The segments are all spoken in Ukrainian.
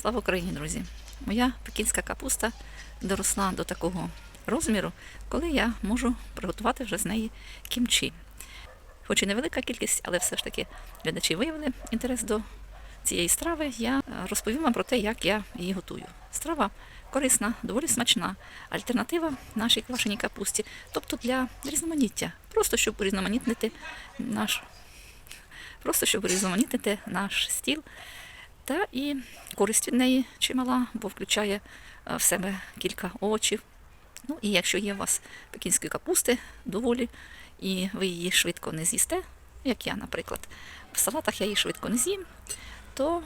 Слава Україні, друзі! Моя пекінська капуста доросла до такого розміру, коли я можу приготувати вже з неї кімчі. Хоч і невелика кількість, але все ж таки глядачі виявили інтерес до цієї страви. Я розповім вам про те, як я її готую. Страва корисна, доволі смачна, альтернатива нашій квашеній капусті, тобто для різноманіття, просто щоб урізноманітнити наш, просто щоб урізноманітнити наш стіл. Та і користь від неї чимала, бо включає е, в себе кілька овочів. Ну і якщо є у вас пекінської капусти доволі, і ви її швидко не з'їсте, як я, наприклад, в салатах я її швидко не з'їм, то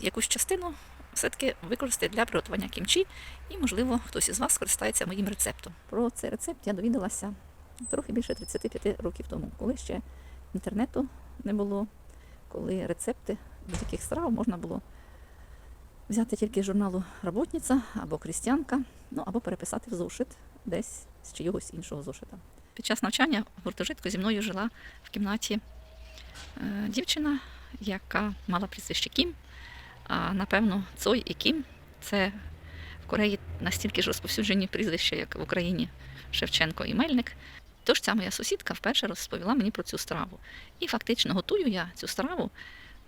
якусь частину все-таки використати для приготування кімчі, і, можливо, хтось із вас скористається моїм рецептом. Про цей рецепт я довідалася трохи більше 35 років тому, коли ще інтернету не було, коли рецепти будь-яких страв можна було взяти тільки з журналу Работниця або Крістянка, ну або переписати в зошит десь з чийогось іншого зошита. Під час навчання в гуртожитку зі мною жила в кімнаті е, дівчина, яка мала прізвище Кім. А напевно, Цой і Кім це в Кореї настільки ж розповсюджені прізвища, як в Україні Шевченко і Мельник. Тож ця моя сусідка вперше розповіла мені про цю страву. І фактично готую я цю страву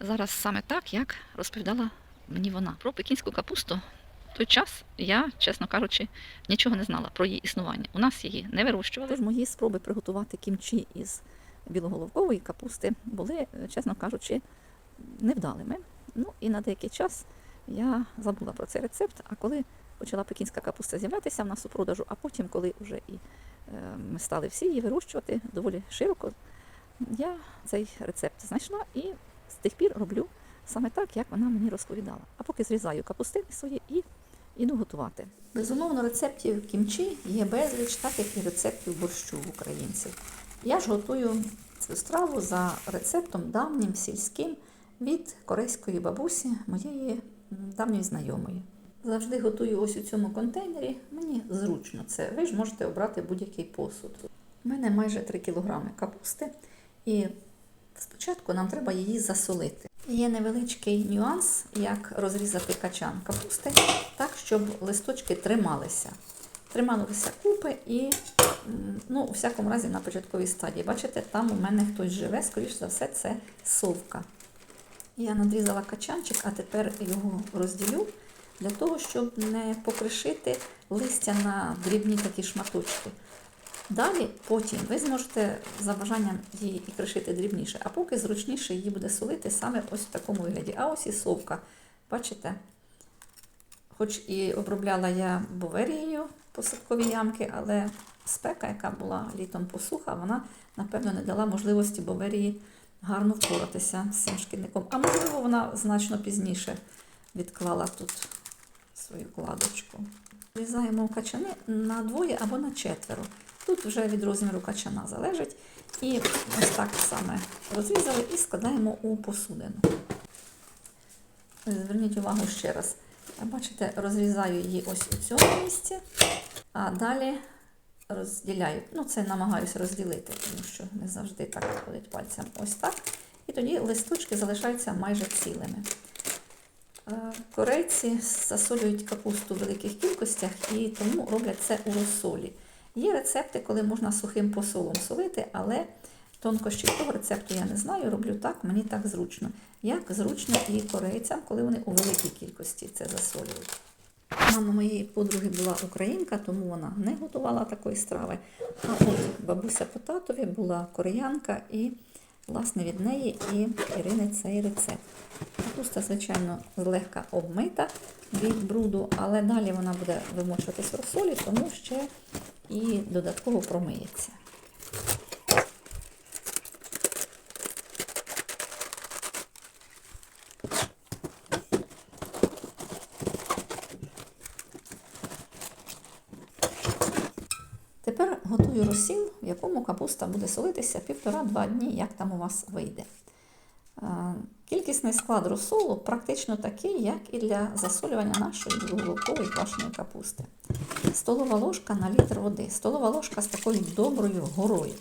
зараз саме так, як розповідала мені вона. Про пекінську капусту в той час я, чесно кажучи, нічого не знала про її існування. У нас її не вирощували. Тож мої спроби приготувати кімчі із білоголовкової капусти були, чесно кажучи, невдалими. Ну і на деякий час я забула про цей рецепт. А коли почала пекінська капуста з'являтися в нас у продажу, а потім, коли вже і ми стали всі її вирощувати доволі широко, я цей рецепт знайшла і тих пір роблю саме так, як вона мені розповідала. А поки зрізаю капустини свої і іду готувати. Безумовно, рецептів кімчі є безліч, так як і рецептів борщу в українців. Я ж готую цю страву за рецептом давнім сільським від корейської бабусі моєї давньої знайомої. Завжди готую ось у цьому контейнері. Мені зручно це. Ви ж можете обрати будь-який посуд. У мене майже 3 кг капусти, і спочатку нам треба її засолити. Є невеличкий нюанс, як розрізати качан капусти так, щоб листочки трималися. Трималися купи і, ну, у всякому разі, на початковій стадії. Бачите, там у мене хтось живе, скоріш за все, це совка. Я надрізала качанчик, а тепер його розділю для того, щоб не покришити листя на дрібні такі шматочки. Далі, потім ви зможете за бажанням її і кришити дрібніше, а поки зручніше її буде солити саме ось в такому вигляді. А ось і совка. Бачите? Хоч і обробляла я боверією посадкові ямки, але спека, яка була літом посуха, вона, напевно, не дала можливості боверії гарно впоратися з цим шкідником. А можливо, вона значно пізніше відклала тут свою кладочку. Врізаємо качани на двоє або на четверо. Тут вже від розміру качана залежить. І ось так саме розрізали і складаємо у посудину. Зверніть увагу ще раз. Бачите, розрізаю її ось у цьому місці, а далі розділяю. Ну, це намагаюся розділити, тому що не завжди так виходить пальцем. Ось так. І тоді листочки залишаються майже цілими. Е, Корейці засолюють капусту в великих кількостях і тому роблять це у розсолі. Є рецепти, коли можна сухим посолом солити, але тонкощі того рецепту я не знаю, роблю так, мені так зручно. Як зручно і корейцям, коли вони у великій кількості це засолюють. Мама моєї подруги була українка, тому вона не готувала такої страви. А от бабуся по татові була кореянка і, власне, від неї і Ірини цей рецепт. Капуста, звичайно, злегка обмита від бруду, але далі вона буде вимочуватись в розсолі, тому ще і додатково промиється. Тепер готую розсіл, в якому капуста буде солитися півтора-два дні, як там у вас вийде. Е, Кількісний склад розсолу практично такий, як і для засолювання нашої білоголовкової квашеної капусти. Столова ложка на літр води. Столова ложка з такою доброю горою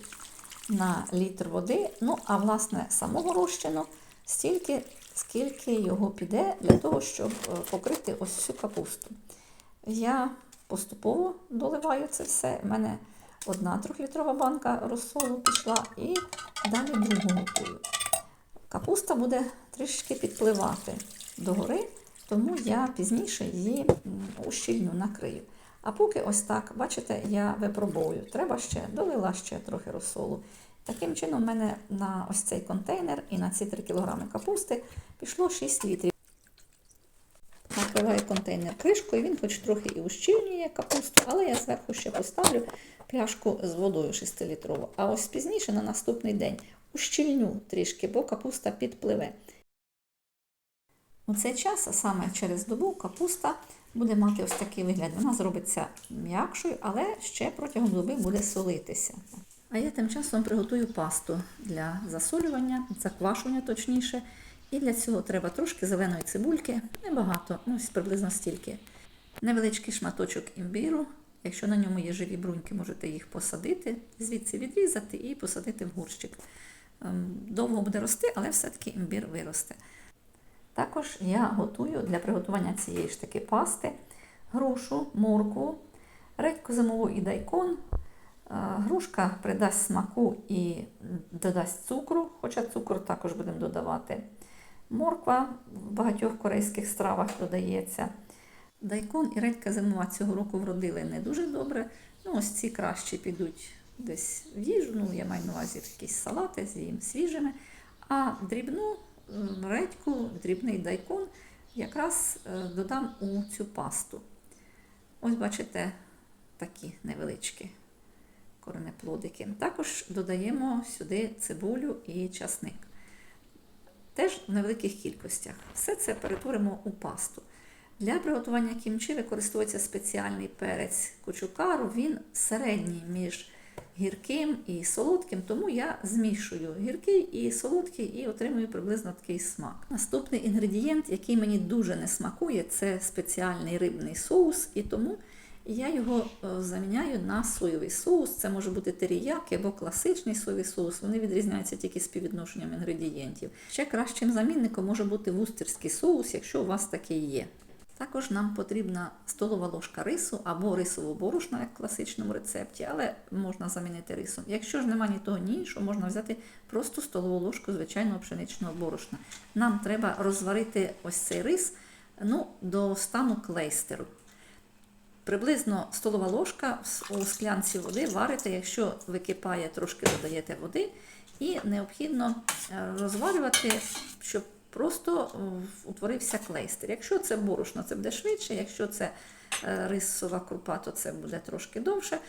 на літр води. Ну, а власне самого розчину стільки, скільки його піде для того, щоб е, покрити ось всю капусту. Я поступово доливаю це все. У мене одна трьохлітрова банка розсолу пішла і далі другу готую. Капуста буде трішки підпливати догори, тому я пізніше її м, ущільню накрию. А поки ось так, бачите, я випробовую. Треба ще, долила ще трохи розсолу. Таким чином, в мене на ось цей контейнер і на ці 3 кг капусти пішло 6 літрів. Накриваю контейнер кришкою, він хоч трохи і ущільнює капусту, але я зверху ще поставлю пляшку з водою 6-літрову. А ось пізніше на наступний день ущільню трішки, бо капуста підпливе. У цей час, саме через добу, капуста буде мати ось такий вигляд. Вона зробиться м'якшою, але ще протягом доби буде солитися. А я тим часом приготую пасту для засолювання, заквашування точніше. І для цього треба трошки зеленої цибульки, небагато, ну приблизно стільки. Невеличкий шматочок імбіру. Якщо на ньому є живі бруньки, можете їх посадити, звідси відрізати і посадити в горщик. Ем, Довго буде рости, але все-таки імбір виросте. Також я готую для приготування цієї ж таки пасти грушу, моркву, редьку зимову і дайкон. Е, Грушка придасть смаку і додасть цукру, хоча цукор також будемо додавати. Морква в багатьох корейських стравах додається. Дайкон і редька зимова цього року вродили не дуже добре. Ну, ось ці краще підуть десь в їжу. Ну, я маю на увазі якісь салати з їм свіжими. А дрібну редьку, дрібний дайкон якраз е, додам у цю пасту. Ось бачите, такі невеличкі коренеплодики. Також додаємо сюди цибулю і часник. Теж в невеликих кількостях. Все це перетворимо у пасту. Для приготування кімчі використовується спеціальний перець кучукару. Він середній між гірким і солодким, тому я змішую гіркий і солодкий і отримую приблизно такий смак. Наступний інгредієнт, який мені дуже не смакує, це спеціальний рибний соус, і тому я його е, заміняю на соєвий соус. Це може бути теріяки або класичний соєвий соус. Вони відрізняються тільки співвідношенням інгредієнтів. Ще кращим замінником може бути вустерський соус, якщо у вас такий є. Також нам потрібна столова ложка рису або рисового борошна, як в класичному рецепті, але можна замінити рисом. Якщо ж немає ні того, ні іншого, можна взяти просто столову ложку звичайного пшеничного борошна. Нам треба розварити ось цей рис ну, до стану клейстеру. Приблизно столова ложка у склянці води варите, якщо википає, трошки додаєте води, і необхідно е, розварювати, щоб просто е, утворився клейстер. Якщо це борошно, це буде швидше, якщо це е, рисова крупа, то це буде трошки довше.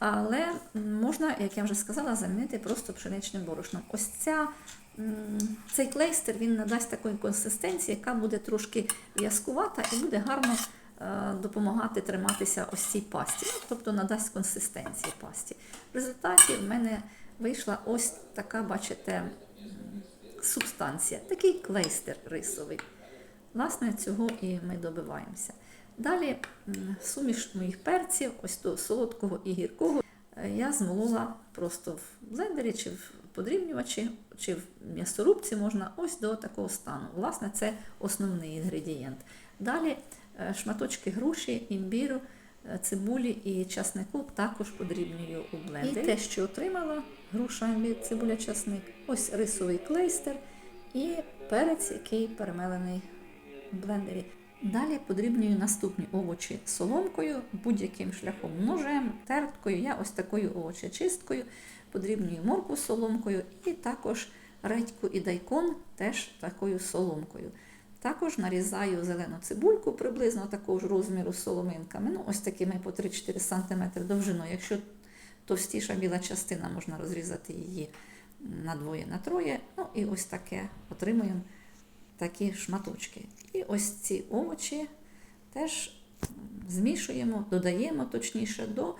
Але можна, як я вже сказала, замінити просто пшеничним борошном. Ось ця, цей клейстер він надасть такої консистенції, яка буде трошки в'язкувата і буде гарно е, допомагати триматися ось цій пасті. Ну, тобто надасть консистенції пасті. В результаті в мене вийшла ось така, бачите, субстанція, такий клейстер рисовий. Власне, цього і ми добиваємося. Далі суміш моїх перців, ось того солодкого і гіркого, е, я змолола просто в блендері чи в подрібнювачі, чи в м'ясорубці можна ось до такого стану. Власне, це основний інгредієнт. Далі е, шматочки груші, імбіру, е, цибулі і часнику також подрібнюю у блендері. І те, що отримала груша, імбір, цибуля, часник, ось рисовий клейстер і перець, який перемелений в блендері. Далі подрібнюю наступні овочі соломкою, будь-яким шляхом ножем, терткою. Я ось такою овочечисткою подрібнюю морку соломкою і також редьку і дайкон теж такою соломкою. Також нарізаю зелену цибульку приблизно такого ж розміру соломинками. Ну, ось такими по 3-4 см довжиною. Якщо товстіша біла частина, можна розрізати її на двоє, на троє. Ну і ось таке отримуємо такі шматочки. І ось ці овочі теж змішуємо, додаємо точніше до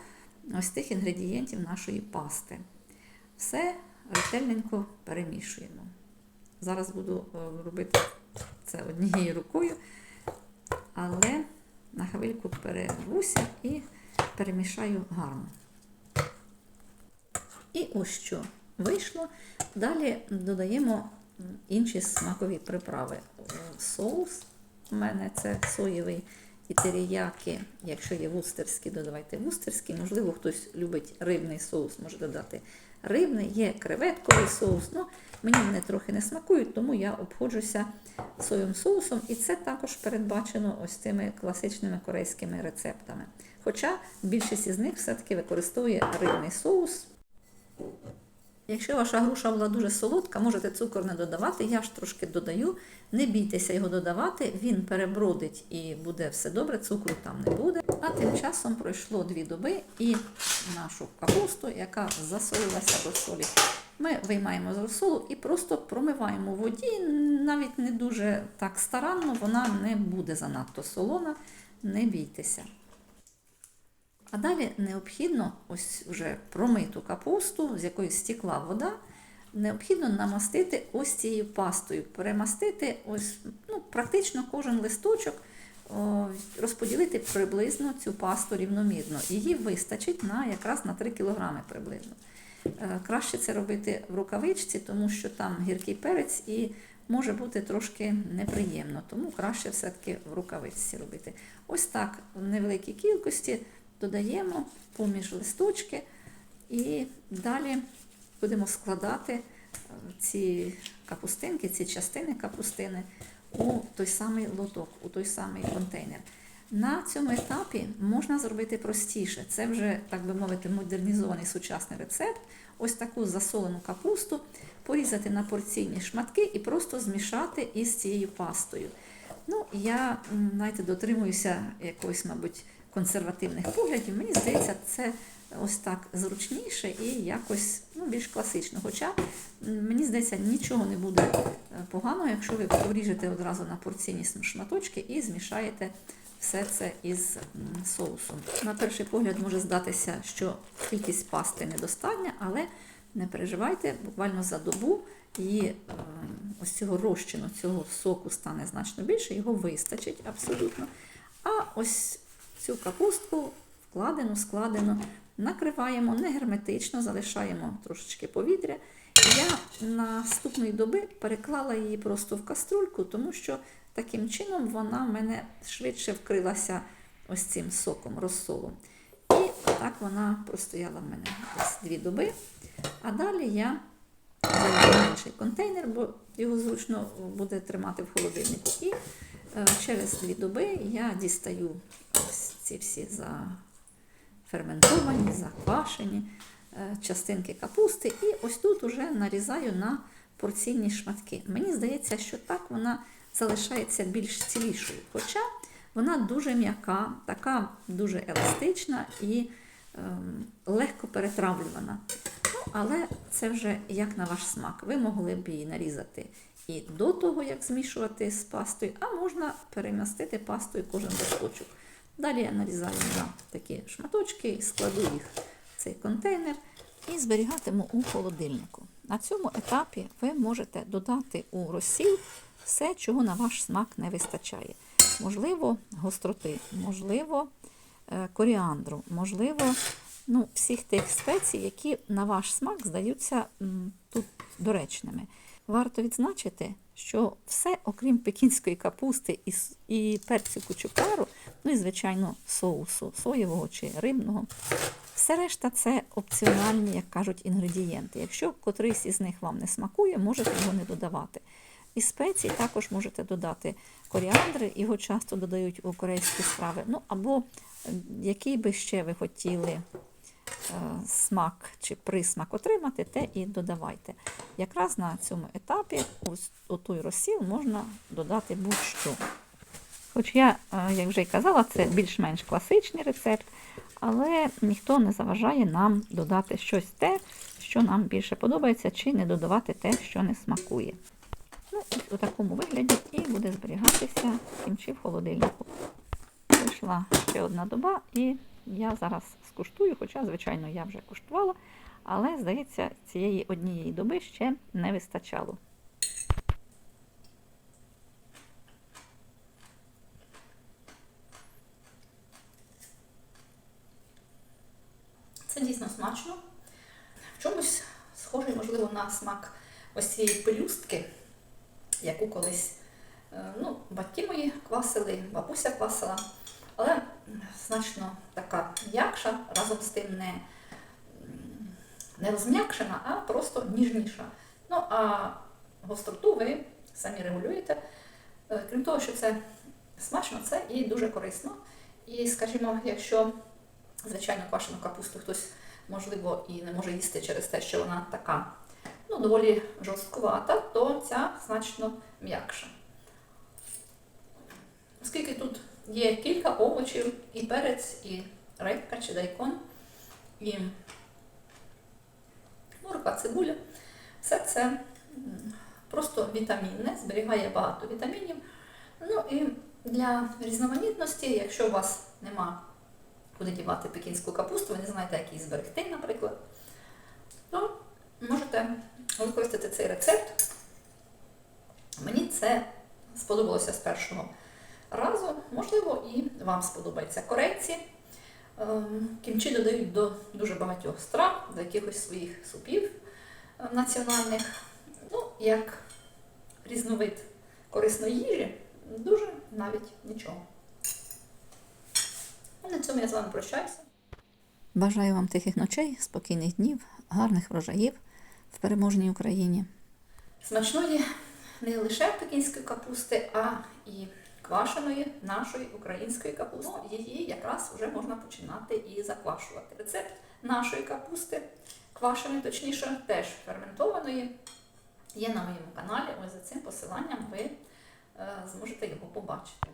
ось тих інгредієнтів нашої пасти. Все ретельненько перемішуємо. Зараз буду е, робити це однією рукою, але на хвильку перервуся і перемішаю гарно. І ось що вийшло. Далі додаємо інші смакові приправи. Соус у мене це соєвий і теріяки. Якщо є вустерський, додавайте вустерський. Можливо, хтось любить рибний соус, може додати рибний, є креветковий соус. Ну, мені вони трохи не смакують, тому я обходжуся соєвим соусом. І це також передбачено ось цими класичними корейськими рецептами. Хоча більшість із них все-таки використовує рибний соус. Якщо ваша груша була дуже солодка, можете цукор не додавати. Я ж трошки додаю. Не бійтеся його додавати, він перебродить і буде все добре, цукру там не буде. А тим часом пройшло дві доби і нашу капусту, яка засолилася до солі, ми виймаємо з розсолу і просто промиваємо в воді. Навіть не дуже так старанно, вона не буде занадто солона, не бійтеся. А далі необхідно ось вже промиту капусту, з якої стікла вода, необхідно намастити ось цією пастою, перемастити ось, ну, практично кожен листочок, о, розподілити приблизно цю пасту рівномірно. Її вистачить на якраз на 3 кг приблизно. Е, Краще це робити в рукавичці, тому що там гіркий перець і може бути трошки неприємно, тому краще все-таки в рукавичці робити. Ось так в невеликій кількості додаємо поміж листочки і далі будемо складати е, ці капустинки, ці частини капустини у той самий лоток, у той самий контейнер. На цьому етапі можна зробити простіше. Це вже, так би мовити, модернізований сучасний рецепт. Ось таку засолену капусту порізати на порційні шматки і просто змішати із цією пастою. Ну, я, знаєте, дотримуюся якогось, мабуть, консервативних поглядів. Мені здається, це ось так зручніше і якось ну, більш класично. Хоча, мені здається, нічого не буде е, поганого, якщо ви поріжете одразу на порційні шматочки і змішаєте все це із соусом. На перший погляд може здатися, що кількість пасти недостатня, але не переживайте, буквально за добу її е, ось цього розчину, цього соку стане значно більше, його вистачить абсолютно. А ось цю капустку вкладену, складену, накриваємо не герметично, залишаємо трошечки повітря. Я наступної доби переклала її просто в каструльку, тому що таким чином вона в мене швидше вкрилася ось цим соком, розсолом. І так вона простояла в мене десь дві доби. А далі я залила в інший контейнер, бо його зручно буде тримати в холодильнику. І е, через дві доби я дістаю ось ці всі заферментовані, заквашені е, частинки капусти. І ось тут уже нарізаю на порційні шматки. Мені здається, що так вона залишається більш цілішою. Хоча вона дуже м'яка, така дуже еластична і ем, легко перетравлювана. Ну, але це вже як на ваш смак. Ви могли б її нарізати і до того, як змішувати з пастою, а можна перемістити пастою кожен листочок. Далі я нарізаю на такі шматочки і складу їх в цей контейнер і зберігатиму у холодильнику. На цьому етапі ви можете додати у розсіл все, чого на ваш смак не вистачає. Можливо, гостроти, можливо, е, коріандру, можливо, ну, всіх тих спецій, які на ваш смак здаються тут доречними. Варто відзначити, що все, окрім пекінської капусти і, і перцю кучукару, ну і, звичайно, соусу соєвого чи рибного, все решта це опціональні, як кажуть, інгредієнти. Якщо котрийсь із них вам не смакує, можете його не додавати. І спеції також можете додати коріандр, його часто додають у корейські страви. Ну або який би ще ви хотіли смак чи присмак отримати, те і додавайте. Якраз на цьому етапі ось у той розсіл можна додати будь-що. Хоч я, е, як вже й казала, це більш-менш класичний рецепт, але ніхто не заважає нам додати щось те, що нам більше подобається, чи не додавати те, що не смакує. Ну, ось у такому вигляді і буде зберігатися кімчі в холодильнику. Прийшла ще одна доба, і я зараз скуштую, хоча, звичайно, я вже куштувала, але, здається, цієї однієї доби ще не вистачало. Це дійсно смачно. В чомусь схожий, можливо, на смак ось цієї пелюстки, яку колись е, ну, батьки мої квасили, бабуся квасила, але значно така м'якша, разом з тим не, не розм'якшена, а просто ніжніша. Ну а гостроту ви самі регулюєте. Е, Крім того, що це смачно, це і дуже корисно. І, скажімо, якщо звичайно квашену капусту хтось, можливо, і не може їсти через те, що вона така ну, доволі жорсткувата, то ця значно м'якша. Оскільки тут є кілька овочів, і перець, і редька чи дайкон, і морква, цибуля, все це просто вітамінне, зберігає багато вітамінів. Ну і для різноманітності, якщо у вас нема куди дівати пекінську капусту, ви не знаєте, як її зберегти, наприклад, то можете використати цей рецепт. Мені це сподобалося з першого разу, можливо, і вам сподобається. Корейці ем, кімчі додають до дуже багатьох страв, до якихось своїх супів е, національних. Ну, як різновид корисної їжі, дуже навіть нічого. Ну, На цьому я з вами прощаюся. Бажаю вам тихих ночей, спокійних днів, гарних врожаїв в переможній Україні. Смачної не лише пекінської капусти, а і квашеної нашої української капусти. Ну, Її якраз вже можна починати і заквашувати. Рецепт нашої капусти, квашеної, точніше, теж ферментованої, є на моєму каналі. Ось за цим посиланням ви е, зможете його побачити.